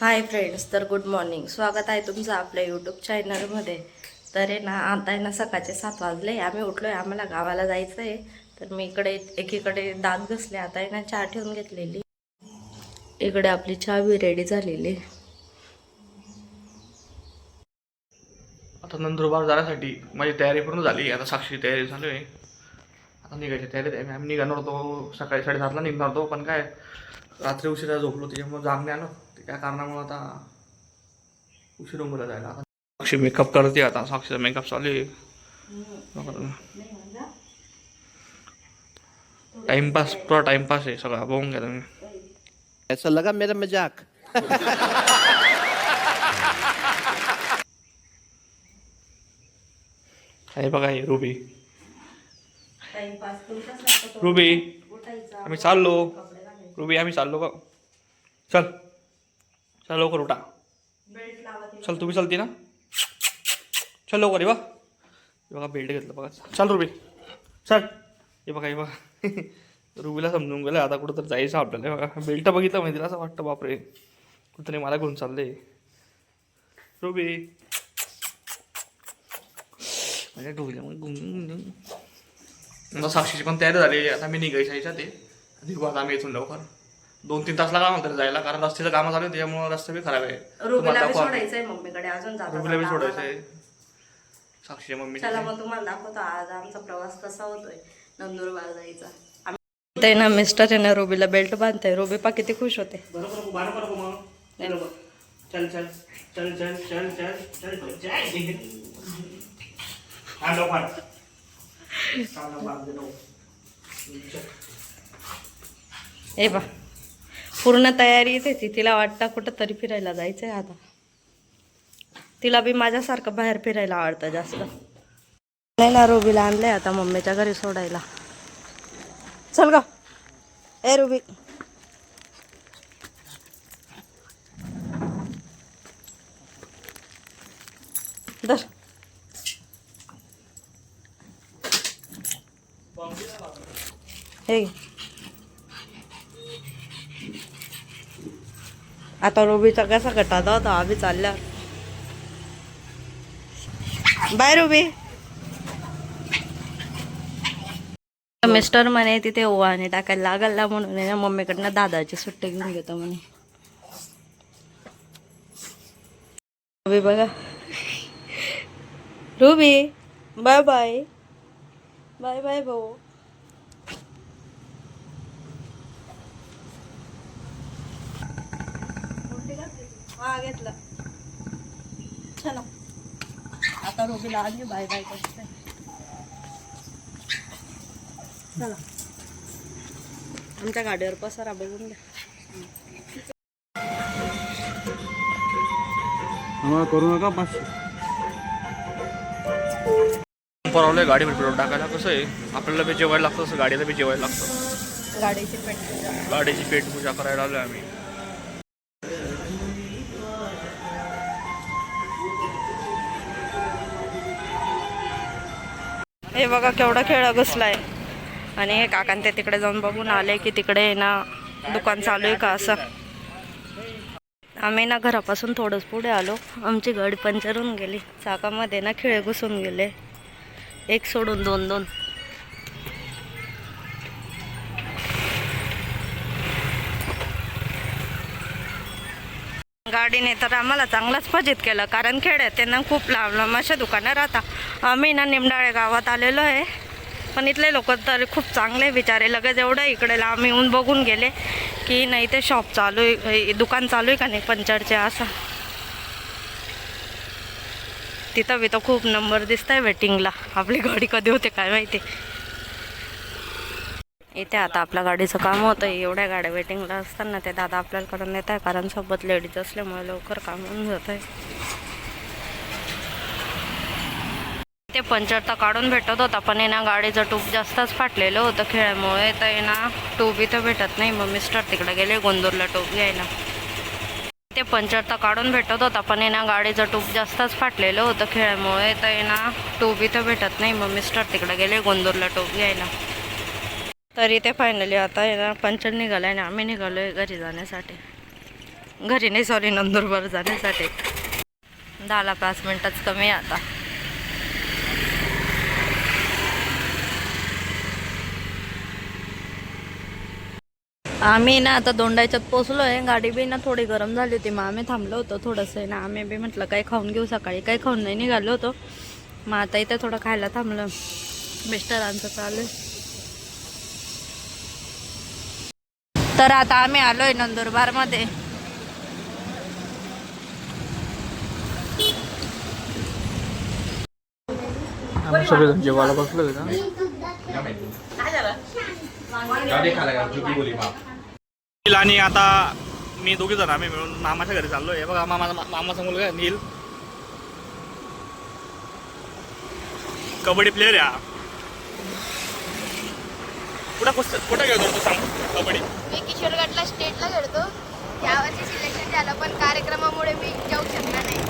हाय friends तर good morning. स्वागत आहे तुमचं आपल्या यूट्यूब चॅनलमध्ये. तर आहे ना आता आहे ना सकाळचे सात वाजले. आम्ही उठलो आहे आम्हाला गावाला जायचं आहे तर मी इकडे एकीकडे दात घसले. आता आहे ना चहा ठेवून घेतलेली. इकडे आपली चहा बी रेडी झालेली. आता नंदुरबार जाण्यासाठी माझी तयारी पूर्ण झाली. आता साक्षी तयारी झाली आहे. आता निघायची तयारी आहे. आम्ही निघणार होतो सकाळी साडेसातला निघणार होतो. पण काय रात्री उशिरा झोपलो त्याच्यामुळे जाग त्या कारणामुळे आता उशीर होऊन गेला जायला. साक्षी मेकअप करते आता. साक्षीचा मेकअप चालू आहे. टाइमपास पुरा टाइमपास आहे. सगळा बघून घ्या तुम्ही. ऐसा लगा मेरा मजाक. हे बघा हे रुबी रुबी आम्ही चाललो. रुबी आम्ही चाललो का चल. चल लवकर उठा. चल तुम्ही चालती ना. चल लवकर ये बा हे बघा बेल्ट घेतलं बघा. चल रुबी. चल. हे बघा हे बघा. रुबीला समजून गेलं आता कुठं तर जायचं आपल्याला. बघा बेल्ट बघितलं माहिती असं वाटतं बापरे. कुठंतरी मला घेऊन चाललंय. रुबी. माझ्या डोळ्यामध्ये गुंग साक्षीची पण तयारी झाली आता मी निघायच्या आहे निघू आता आम्ही इथून लवकर. दोन तीन तास लागला नंतर जायला कारण रस्त्याचं कामं चालू आहे त्यामुळे रस्ता बी खराब आहे तुम्हाला रुबीला बी दाखवा. सोडायचंय मम्मीकडे अजून जाता रुबीला बी जाता सोडायचं. आहे साक्षीच्या मम्मी चला मग तुम्हाला दाखवतो आज आमचा प्रवास कसा होतोय नंदुरबार जायचा आम्ही ते ना मिस्टर आहे ना रुबीला बेल्ट बांधताय रुबी पा किती खुश होते चल चल चल चल चल चल चल ए बा पूर्ण तयारी येते ती. तिला वाटतं कुठं तरी फिरायला आहे आता. तिला बी माझ्यासारखं बाहेर फिरायला आवडतं जास्त. नाही ना रुबीला आणलंय आता मम्मीच्या घरी सोडायला. चल ग. ए रुबी. दर हे आता रुबीचा कसा कटाचा होता? आम्ही चालल्या. बाय रुबी मिस्टर म्हणे तिथे हो, ओवाने टाकायला लागला म्हणून मम्मीकडनं दादाची सुट्टी घेऊन घेतो म्हणे. रुबी बघा. Ruby bye bye bye bye भाऊ. हा घेतलं. चला. आता रोबीला आली बाय बाय करते. चला. आमच्या गाडीवर पसारा बघून घ्या. करू नका पाचशे परवलंय गाडी पेट्रोल टाकायला कसं आहे? आपल्याला बी जेवायला लागतं तसं गाडीला बी जेवायला लागतं. गाडीची पेट्रोल गाडीची पेट पूजा करायला आलोय आम्ही. हे बघा केवढा खेळ घुसलाय आणि हे काकान ते तिकडे जाऊन बघून आले की तिकडे ना दुकान चालू आहे का असं. आम्ही ना घरापासून थोडंच पुढे आलो. आमची गाडी पंचर होऊन गेली. चाकामध्ये ना खेळ घुसून गेले. एक सोडून दोन दोन. गाडीने तर आम्हाला चांगलाच फजित केलं कारण खेड्यात त्यांना खूप लांब लांब अशा दुकानं राहतात आम्ही ना निमडाळे गावात आलेलो आहे. पण इथले लोक तर खूप चांगले विचारे. लगेच एवढं इकडे लांब येऊन बघून गेले की नाही ते शॉप चालू आहे दुकान चालू आहे का नाही पंचरचे असं. तिथं बी तर खूप नंबर दिसत आहे वेटिंगला आपली गाडी कधी होते काय माहिती. इथे आता आपल्या गाडीचं काम होतं. एवढ्या गाड्या वेटिंगला असताना ते दादा आपल्याला करून देत आहे कारण सोबत लेडीज असल्यामुळे लवकर काम होऊन जात आहे. ते पंचर तर काढून भेटत होता पण येणा ना गाडीचं टूब जास्तच फाटलेलं होतं खेळामुळे तर येणा ना टूब इथं भेटत नाही. मग मिस्टर तिकडे गेले गोंदूरला टूब घ्यायला. ते पंचर तर काढून भेटत होता पण येणा ना गाडीचं टूब जास्तच फाटलेलं होतं खेळामुळे तर आहे ना टूब इथं भेटत नाही. मग मिस्टर तिकडे गेले गोंदूरला टूब घ्यायला. तरी ते फायनली आता आहे ना पंचर निघालं आणि आम्ही निघालो आहे घरी जाण्यासाठी. घरी नाही सॉरी नंदुरबार जाण्यासाठी. दहाला पाच मिनटंच कमी आहे आता. आम्ही ना आता दोंडायच्यात पोचलो आहे गाडी बी ना थोडी गरम झाली होती मग आम्ही थांबलो होतो थोडंसं आहे ना. आम्ही बी म्हटलं काही खाऊन घेऊ सकाळी. काही खाऊन नाही निघालो होतो. मग आता इथं थोडं खायला थांबलं. मिस्टरांचं चालू तर आता आम्ही आलोय नंदुरबारमध्ये. आम्ही सगळेजण जेवायला बसलो आणि आता मी दोघे जण आम्ही मिळून मामाच्या घरी चाललोय. बघा मामा मामाचा मुलगा आहे, नील. कबड्डी प्लेअर या कुठं कुठं कुठं खेळतो तू सांग कबड्डी मी किशोरगडला स्टेटला खेळतो यावर्षी सिलेक्शन झालं पण कार्यक्रमामुळे मी जाऊ शकणार नाही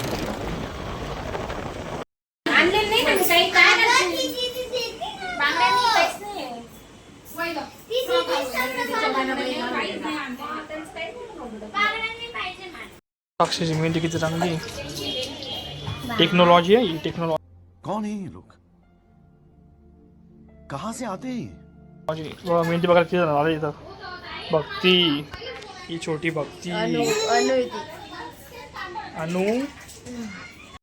साक्षीची मेहंदी किती चांगली टेक्नॉलॉजी आहे ही टेक्नॉलॉजी कौन है ये लोग? कहाँ से आते हैं मेहंदी बघायला किती आले इथं? भक्ती. ही छोटी भक्ती. अनु.